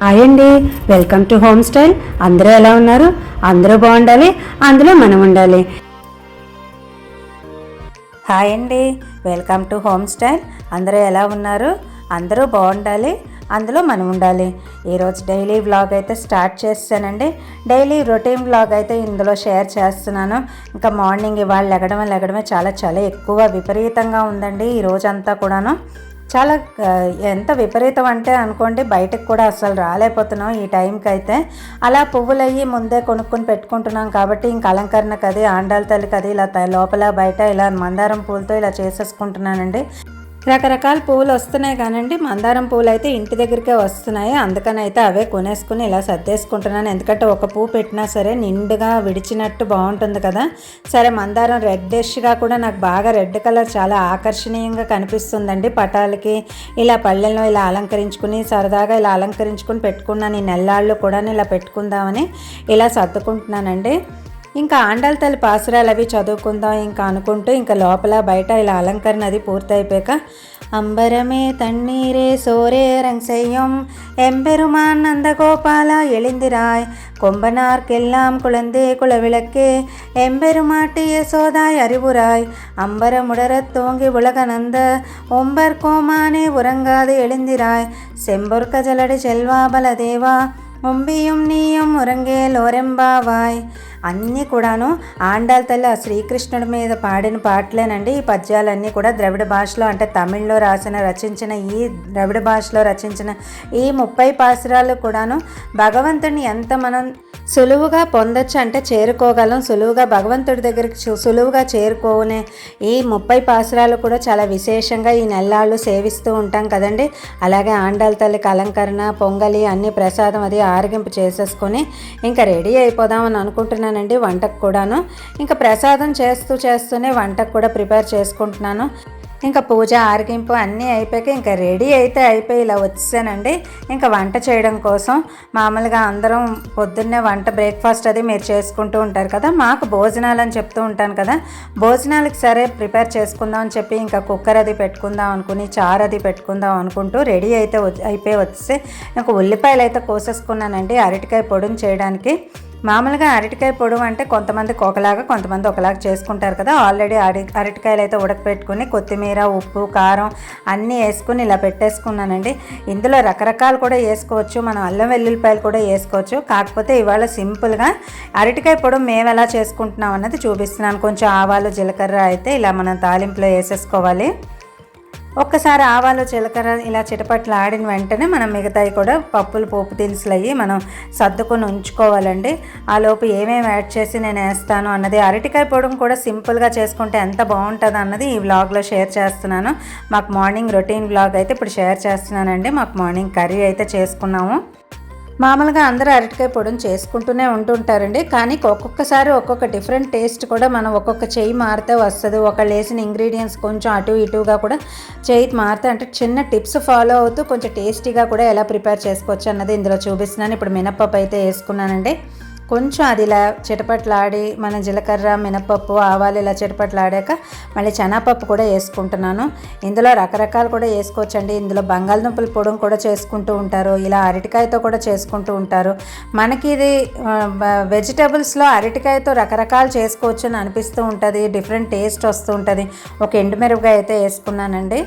Hi అండి welcome to home style అందరూ ఎలా ఉన్నారు? అందరూ బాగుండాలి అందులో మనం ఉండాలి. హాయ్ అండి వెల్కమ్ టు హోమ్ స్టైల్ అందరూ ఎలా ఉన్నారు? అందరూ బాగుండాలి అందులో మనం ఉండాలి. ఈరోజు డైలీ వ్లాగ్ అయితే స్టార్ట్ చేస్తానండి. డైలీ రొటీన్ వ్లాగ్ అయితే ఇందులో షేర్ చేస్తున్నాను. ఇంకా మార్నింగ్ ఇవాళ లెగడమే లెగడమే చాలా చాలా ఎక్కువ విపరీతంగా ఉందండి ఈ రోజంతా కూడాను. చాలా ఎంత విపరీతం అంటే అనుకోండి బయటకు కూడా అసలు రాలేకపోతున్నాం ఈ టైంకి అయితే. అలా పువ్వులు అయ్యి ముందే కొనుక్కొని పెట్టుకుంటున్నాం కాబట్టి ఇంక అలంకరణకు అది ఆండాల తల్లికి అది ఇలా లోపల బయట ఇలా మందారం పూలతో ఇలా చేసేసుకుంటున్నానండి. రకరకాల పువ్వులు వస్తున్నాయి కానండి. మందారం పువ్వులు అయితే ఇంటి దగ్గరికే వస్తున్నాయి. అందుకని అయితే అవే కొనేసుకుని ఇలా సర్దేసుకుంటున్నాను. ఎందుకంటే ఒక పువ్వు పెట్టినా సరే నిండుగా విడిచినట్టు బాగుంటుంది కదా. సరే మందారం రెడ్డిష్గా కూడా నాకు బాగా రెడ్ కలర్ చాలా ఆకర్షణీయంగా కనిపిస్తుందండి. పటాలకి ఇలా పళ్ళెల్లో ఇలా అలంకరించుకుని సరదాగా ఇలా అలంకరించుకుని పెట్టుకున్నాను. ఈ నెల్లాళ్ళు కూడా ఇలా పెట్టుకుందామని ఇలా సర్దుకుంటున్నానండి. ఇంకా ఆండాల తల్లి పాసురాలు అవి చదువుకుందాం ఇంకా అనుకుంటూ ఇంకా లోపల బయట ఇలా అలంకరణ అది పూర్తయిపోయాక అంబరమే తన్నీరే సోరే రంగసెయ్యం எம்பெருமான் நந்தகோபால எழுந்திராய் கொம்பனார்க்கெல்லாம் குழந்தே குலவிளக்கே எம்பெருமாட்டி யசோதாய் அறிவுராய் அம்பரமுடரத் தோங்கி உலகநந்த ஒம்பர் கோமானே உறங்காது எழுந்திராய் செம்பொற்க ஜலடி செல்வா பலதேவா ఒంబియం నీయం ఉరంగే లోరెంబావాయ్ అన్నీ కూడాను ఆండాల తల్లి ఆ శ్రీకృష్ణుడి మీద పాడిన పాటలేనండి. ఈ పద్యాలన్నీ కూడా ద్రవిడ భాషలో అంటే తమిళ్ళో రాసిన రచించిన ఈ ద్రవిడ భాషలో రచించిన ఈ ముప్పై పాసురాలు కూడాను భగవంతుడిని ఎంత మనం సులువుగా పొందొచ్చు అంటే చేరుకోగలం. సులువుగా భగవంతుడి దగ్గరికి సులువుగా చేరుకోనే ఈ ముప్పై పాసురాలు కూడా చాలా విశేషంగా ఈ నెల్లాళ్ళు సేవిస్తూ ఉంటాం కదండి. అలాగే ఆండాల తల్లికి అలంకరణ పొంగలి అన్ని ప్రసాదం అది ఆరగింపు చేసేసుకొని ఇంకా రెడీ అయిపోదామని అనుకుంటున్నాను అనుకుంటున్నానండి వంటకు కూడాను. ఇంకా ప్రసాదం చేస్తూ చేస్తూనే వంటకు కూడా ప్రిపేర్ చేసుకుంటున్నాను. ఇంకా పూజ ఆరగింపు అన్నీ అయిపోయాక ఇంకా రెడీ అయితే అయిపోయి ఇలా వచ్చానండి ఇంకా వంట చేయడం కోసం మామూలుగా అందరం పొద్దున్నే వంట బ్రేక్ఫాస్ట్ అది మీరు చేసుకుంటూ ఉంటారు కదా మాకు భోజనాలు అని చెప్తూ ఉంటాను కదా. భోజనాలకు సరే ప్రిపేర్ చేసుకుందాం అని చెప్పి ఇంకా కుక్కర్ అది పెట్టుకుందాం అనుకుని చారు అది పెట్టుకుందాం అనుకుంటూ రెడీ అయితే అయిపోయి వస్తే ఇంకా ఉల్లిపాయలు అయితే కోసేసుకున్నానండి అరటికాయ పొడిని చేయడానికి. మామూలుగా అరటికాయ పొడవు అంటే కొంతమంది ఒకలాగా కొంతమంది ఒకలాగా చేసుకుంటారు కదా. ఆల్రెడీ అరి అరటికాయలు అయితే ఉడకపెట్టుకుని కొత్తిమీర ఉప్పు కారం అన్నీ వేసుకుని ఇలా పెట్టేసుకున్నానండి. ఇందులో రకరకాలు కూడా వేసుకోవచ్చు. మనం అల్లం వెల్లుల్లిపాయలు కూడా వేసుకోవచ్చు. కాకపోతే ఇవాళ సింపుల్గా అరటికాయ పొడవు మేము ఎలా చేసుకుంటున్నాం అన్నది చూపిస్తున్నాను. కొంచెం ఆవాలు జీలకర్ర అయితే ఇలా మనం తాలింపులో వేసేసుకోవాలి. ఒక్కసారి ఆవాలు జీలకర్ర ఇలా చిటపట్లు ఆడిన వెంటనే మనం మిగతాయి కూడా పప్పులు పోపు దినుసులు అయ్యి మనం సర్దుకొని ఉంచుకోవాలండి. ఆ లోపు ఏమేమి యాడ్ చేసి నేను వేస్తాను అన్నది అరటికాయ పొడిని కూడా సింపుల్గా చేసుకుంటే ఎంత బాగుంటుంది అన్నది ఈ వ్లాగ్లో షేర్ చేస్తున్నాను. మాకు మార్నింగ్ రొటీన్ వ్లాగ్ అయితే ఇప్పుడు షేర్ చేస్తున్నానండి. మాకు మార్నింగ్ కర్రీ అయితే చేసుకున్నాము. మామూలుగా అందరూ అరటికాయ పొడిని చేసుకుంటూనే ఉంటుంటారండి. కానీ ఒక్కొక్కసారి ఒక్కొక్క డిఫరెంట్ టేస్ట్ కూడా మనం ఒక్కొక్క చేయి మారితే వస్తుంది. ఒకళ్ళు వేసిన ఇంగ్రీడియంట్స్ కొంచెం అటు ఇటుగా కూడా చేయి మారితే అంటే చిన్న టిప్స్ ఫాలో అవుతూ కొంచెం టేస్టీగా కూడా ఎలా ప్రిపేర్ చేసుకోవచ్చు అన్నది ఇందులో చూపిస్తున్నాను. ఇప్పుడు మినప్పప్పు అయితే వేసుకున్నానండి. కొంచెం అది ఇలా చిటపట్లాడి మన జీలకర్ర మినపప్పు ఆవాలు ఇలా చిటపట్లాడాక మళ్ళీ చెనాపప్పు కూడా వేసుకుంటున్నాను. ఇందులో రకరకాలు కూడా వేసుకోవచ్చండి. ఇందులో బంగాళదుంపల పొడం కూడా చేసుకుంటూ ఉంటారు. ఇలా అరటికాయతో కూడా చేసుకుంటూ ఉంటారు. మనకి ఇది వెజిటబుల్స్లో అరటికాయతో రకరకాలు చేసుకోవచ్చు అని అనిపిస్తూ ఉంటుంది. డిఫరెంట్ టేస్ట్ వస్తూ ఉంటుంది. ఒక ఎండుమిరపకాయ అయితే వేసుకున్నానండి.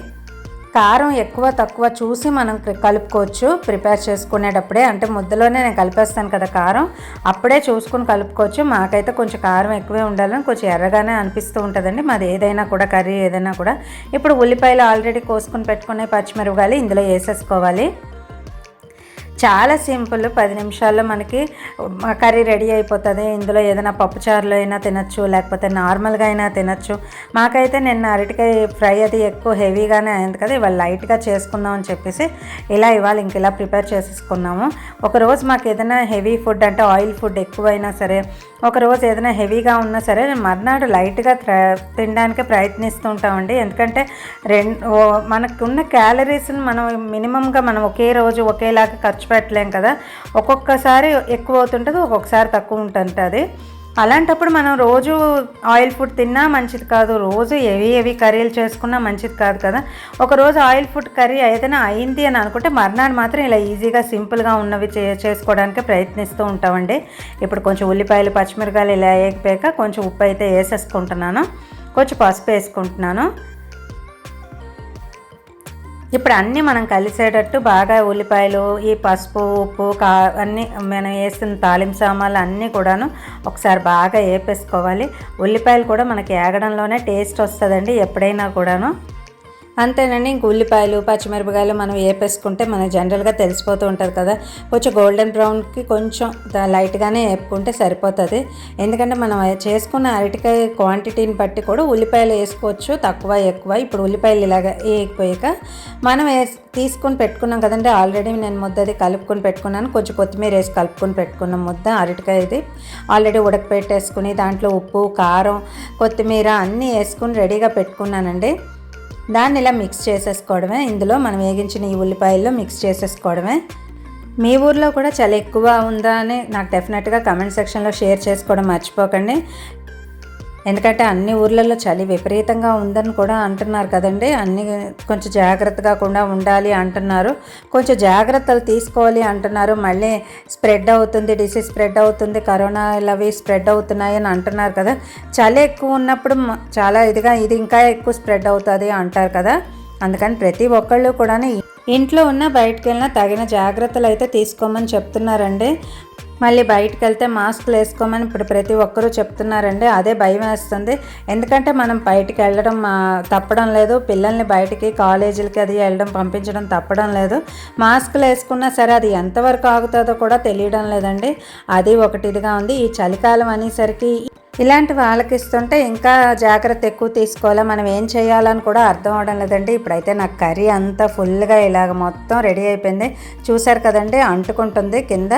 కారం ఎక్కువ తక్కువ చూసి మనం కలుపుకోవచ్చు. ప్రిపేర్ చేసుకునేటప్పుడే అంటే ముద్దలోనే నేను కలిపేస్తాను కదా కారం. అప్పుడే చూసుకుని కలుపుకోవచ్చు. మాకైతే కొంచెం కారం ఎక్కువే ఉండాలని కొంచెం ఎర్రగానే అనిపిస్తూ ఉంటుందండి. మాది ఏదైనా కూడా కర్రీ ఏదైనా కూడా. ఇప్పుడు ఉల్లిపాయలు ఆల్రెడీ కోసుకుని పెట్టుకునే పచ్చిమిరపకాయలు ఇందులో వేసేసుకోవాలి. చాలా సింపుల్. పది నిమిషాల్లో మనకి కర్రీ రెడీ అయిపోతుంది. ఇందులో ఏదైనా పప్పుచారులో అయినా తినచ్చు లేకపోతే నార్మల్గా అయినా తినచ్చు. మాకైతే నిన్న అరటికాయ ఫ్రై అది ఎక్కువ హెవీగానే అయింది కదా ఇవాళ లైట్గా చేసుకుందాం అని చెప్పేసి ఇలా ఇవాళ ఇంక ఇలా ప్రిపేర్ చేసేసుకున్నాము. ఒకరోజు మాకు ఏదైనా హెవీ ఫుడ్ అంటే ఆయిల్ ఫుడ్ ఎక్కువైనా సరే ఒకరోజు ఏదైనా హెవీగా ఉన్నా సరే మర్నాడు లైట్గా తినడానికి ప్రయత్నిస్తూ ఉంటామండి ఎందుకంటే రెండు మనకున్న క్యాలరీస్ని మనం మినిమంగా మనం ఒకే రోజు ఒకేలాగా ఖర్చు పెట్టలేం కదా. ఒక్కొక్కసారి ఎక్కువ అవుతుంటుంది ఒక్కొక్కసారి తక్కువ ఉంటుంటుంది అలాంటప్పుడు మనం రోజు ఆయిల్ ఫుడ్ తిన్నా మంచిది కాదు. రోజు ఏవి ఏవి కర్రీలు చేసుకున్నా మంచిది కాదు కదా. ఒక రోజు ఆయిల్ ఫుడ్ కర్రీ ఏదైనా అయింది అని అనుకుంటే మర్నాడు మాత్రం ఇలా ఈజీగా సింపుల్గా ఉన్నవి చే చేసుకోవడానికి ప్రయత్నిస్తూ ఉంటామండి. ఇప్పుడు కొంచెం ఉల్లిపాయలు పచ్చిమిరకాయలు ఇలా వేయకపోయాక కొంచెం ఉప్పు అయితే వేసేసుకుంటున్నాను. కొంచెం పసుపు వేసుకుంటున్నాను. ఇప్పుడు అన్నీ మనం కలిసేటట్టు బాగా ఉల్లిపాయలు ఈ పసుపు ఉప్పు కా అన్నీ మనం వేసిన తాలింపు సామాన్లు అన్నీ కూడాను ఒకసారి బాగా వేపేసుకోవాలి ఉల్లిపాయలు కూడా మనకి ఏగడంలోనే టేస్ట్ వస్తుందండి ఎప్పుడైనా కూడాను. అంతేనండి. ఇంక ఉల్లిపాయలు పచ్చిమిరపకాయలు మనం వేపేసుకుంటే మనకు జనరల్గా తెలిసిపోతూ ఉంటుంది కదా. కొంచెం గోల్డెన్ బ్రౌన్కి కొంచెం లైట్గానే వేపుకుంటే సరిపోతుంది. ఎందుకంటే మనం చేసుకున్న అరటికాయ క్వాంటిటీని బట్టి కూడా ఉల్లిపాయలు వేసుకోవచ్చు తక్కువ ఎక్కువ. ఇప్పుడు ఉల్లిపాయలు ఇలాగ వేయకపోయాక మనం వేసి తీసుకొని పెట్టుకున్నాం కదండి. ఆల్రెడీ నేను ముద్ద అది కలుపుకొని పెట్టుకున్నాను. కొంచెం కొత్తిమీర వేసి కలుపుకొని పెట్టుకున్నాం ముద్ద అరటికాయ ఇది ఆల్రెడీ ఉడకపెట్టేసుకుని దాంట్లో ఉప్పు కారం కొత్తిమీర అన్నీ వేసుకుని రెడీగా పెట్టుకున్నానండి. దాన్ని ఇలా మిక్స్ చేసేసుకోవడమే. ఇందులో మనం వేగించిన ఈ ఉల్లిపాయల్లో మిక్స్ చేసేసుకోవడమే. మీ ఊర్లో కూడా చాలా ఎక్కువ ఉందా అని నాకు డెఫినెట్గా కమెంట్ సెక్షన్లో షేర్ చేసుకోవడం మర్చిపోకండి. ఎందుకంటే అన్ని ఊర్లలో చలి విపరీతంగా ఉందని కూడా అంటున్నారు కదండి. అన్ని కొంచెం జాగ్రత్తగా కూడా ఉండాలి అంటున్నారు. కొంచెం జాగ్రత్తలు తీసుకోవాలి అంటున్నారు. మళ్ళీ స్ప్రెడ్ అవుతుంది డిసీజ్ స్ప్రెడ్ అవుతుంది కరోనా అవి స్ప్రెడ్ అవుతున్నాయి అని అంటున్నారు కదా. చలి ఎక్కువ ఉన్నప్పుడు చాలా ఇదిగా ఇది ఇంకా ఎక్కువ స్ప్రెడ్ అవుతుంది అంటారు కదా. అందుకని ప్రతి ఒక్కళ్ళు కూడా ఇంట్లో ఉన్న బయటకు వెళ్ళినా తగిన జాగ్రత్తలు అయితే తీసుకోమని చెప్తున్నారండి. మళ్ళీ బయటకు వెళ్తే మాస్క్లు వేసుకోమని ఇప్పుడు ప్రతి ఒక్కరూ చెప్తున్నారండి. అదే భయం వేస్తుంది. ఎందుకంటే మనం బయటికి వెళ్ళడం తప్పడం లేదు. పిల్లల్ని బయటికి కాలేజీలకి అది వెళ్ళడం పంపించడం తప్పడం లేదు. మాస్క్లు వేసుకున్నా సరే అది ఎంతవరకు ఆగుతుందో కూడా తెలియడం లేదండి. అది ఒకటిదిగా ఉంది. ఈ చలికాలం అనేసరికి ఇలాంటి వాళ్ళకి ఇస్తుంటే ఇంకా జాగ్రత్త ఎక్కువ తీసుకోవాలి మనం ఏం చేయాలని కూడా అర్థం అవడం లేదండి. ఇప్పుడైతే నాకు కర్రీ అంతా ఫుల్గా ఇలాగ మొత్తం రెడీ అయిపోయింది. చూసారు కదండి అంటుకుంటుంది కింద.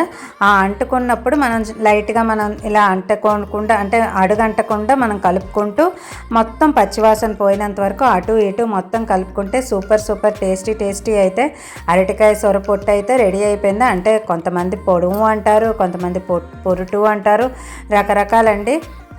ఆ అంటుకున్నప్పుడు మనం లైట్గా మనం ఇలా అంటుకోకుండా అంటే అడుగంటకుండా మనం కలుపుకుంటూ మొత్తం పచ్చివాసన పోయినంత వరకు అటు ఇటు మొత్తం కలుపుకుంటే సూపర్ సూపర్ టేస్టీ టేస్టీ అయితే అరటికాయ సొర పొట్టు అయితే రెడీ అయిపోయింది. అంటే కొంతమంది పొడుము అంటారు కొంతమంది పొ పొరుటు అంటారు. రకరకాలండి.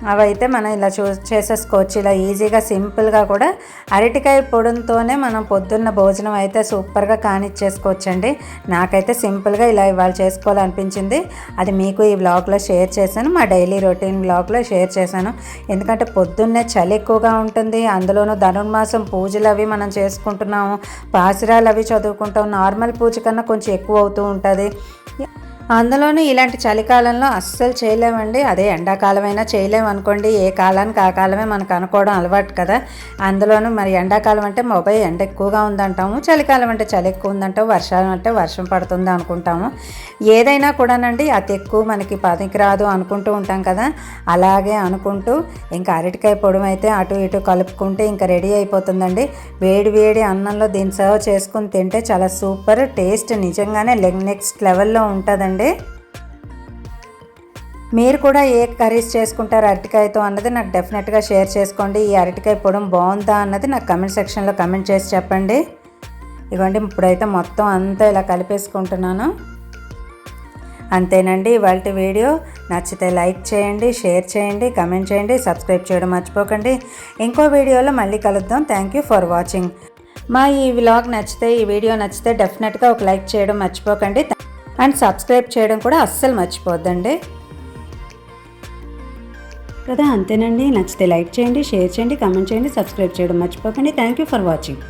అవైతే మనం ఇలా చూ చేసేసుకోవచ్చు. ఇలా ఈజీగా సింపుల్గా కూడా అరటికాయ పొడంతోనే మనం పొద్దున్న భోజనం అయితే సూపర్గా కానిచ్చేసుకోవచ్చండి. నాకైతే సింపుల్గా ఇలా ఇవాళ చేసుకోవాలనిపించింది. అది మీకు ఈ బ్లాగ్లో షేర్ చేశాను. మా డైలీ రొటీన్ బ్లాగ్లో షేర్ చేశాను. ఎందుకంటే పొద్దున్నే చలి ఎక్కువగా ఉంటుంది. అందులోనూ ధనుర్మాసం పూజలు అవి మనం చేసుకుంటున్నాము. పాసిరాలు అవి చదువుకుంటాం. నార్మల్ పూజ కన్నా కొంచెం ఎక్కువ అవుతూ ఉంటుంది. అందులోనూ ఇలాంటి చలికాలంలో అస్సలు చేయలేమండి. అదే ఎండాకాలమైనా చేయలేము అనుకోండి. ఏ కాలానికి ఆ కాలమే మనకు అనుకోవడం అలవాటు కదా. అందులోనూ మరి ఎండాకాలం అంటే మొబైల్ ఎండ ఎక్కువగా ఉందంటాము. చలికాలం అంటే చలి ఎక్కువ ఉందంటాము. వర్షాలు అంటే వర్షం పడుతుంది అనుకుంటాము. ఏదైనా కూడానండి అతి ఎక్కువ మనకి పనికి రాదు అనుకుంటూ ఉంటాం కదా. అలాగే అనుకుంటూ ఇంకా అరటికాయ పొడి అయితే అటు ఇటు కలుపుకుంటే ఇంకా రెడీ అయిపోతుందండి. వేడి వేడి అన్నంలో దీన్ని సర్వ్ చేసుకుని తింటే చాలా సూపర్ టేస్ట్. నిజంగానే నెక్స్ట్ లెవెల్లో ఉంటుందండి. అండి మీరు కూడా ఏ కర్రీస్ చేసుకుంటారు అరటికాయతో అన్నది నాకు డెఫినెట్గా షేర్ చేసుకోండి. ఈ అరటికాయ పొడం బాగుందా అన్నది నాకు కమెంట్ సెక్షన్లో కమెంట్ చేసి చెప్పండి. ఇవ్వండి ఇప్పుడైతే మొత్తం అంతా ఇలా కలిపేసుకుంటున్నాను. అంతేనండి ఇవాళ వీడియో. నచ్చితే లైక్ చేయండి షేర్ చేయండి కమెంట్ చేయండి సబ్స్క్రైబ్ చేయడం మర్చిపోకండి. ఇంకో వీడియోలో మళ్ళీ కలుద్దాం. Thank you for watching. మా ఈ వ్లాగ్ నచ్చితే ఈ వీడియో నచ్చితే డెఫినెట్గా ఒక లైక్ చేయడం మర్చిపోకండి. అండ్ సబ్స్క్రైబ్ చేయడం కూడా అస్సలు మర్చిపోద్దండి. కదా అంతేనండి. నచ్చితే లైక్ చేయండి షేర్ చేయండి కామెంట్ చేయండి సబ్స్క్రైబ్ చేయడం మర్చిపోకండి. Thank you for watching.